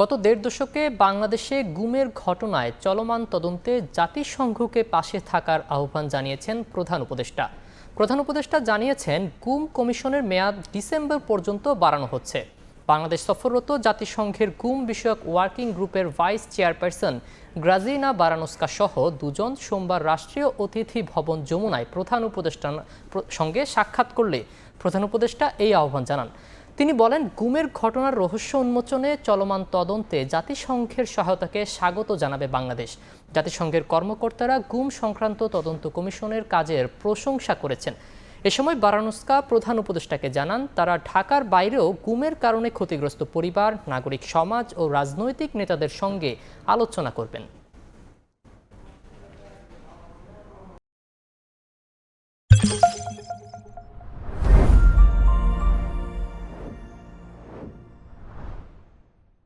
গত দেড় দশকে বাংলাদেশে গুমের ঘটনায় চলমান তদন্তে জাতিসংঘকে পাশে থাকার আহ্বান জানিয়েছেন প্রধান উপদেষ্টা। প্রধান উপদেষ্টা জানিয়েছেন, গুম কমিশনের মেয়াদ ডিসেম্বর পর্যন্ত বাড়ানো হচ্ছে। বাংলাদেশ সফররত জাতিসংঘের গুম বিষয়ক ওয়ার্কিং গ্রুপের ভাইস চেয়ারপারসন গ্রাজিনা বারানস্কা সহ দুজন সোমবার রাষ্ট্রীয় অতিথি ভবন যমুনায় প্রধান উপদেষ্টার সঙ্গে সাক্ষাৎ করলে প্রধান উপদেষ্টা এই আহ্বান জানান। তিনি বলেন, গুমের ঘটনার রহস্য উন্মোচনে চলমান তদন্তে জাতিসংঘের সহায়তাকে স্বাগত জানাবে বাংলাদেশ। জাতিসংঘের কর্মকর্তারা গুম সংক্রান্ত তদন্ত কমিশনের কাজের প্রশংসা করেছেন। এ সময় বারানুস্কা প্রধান উপদেষ্টাকে জানান, তারা ঢাকার বাইরেও গুমের কারণে ক্ষতিগ্রস্ত পরিবার, নাগরিক সমাজ ও রাজনৈতিক নেতাদের সঙ্গে আলোচনা করবেন।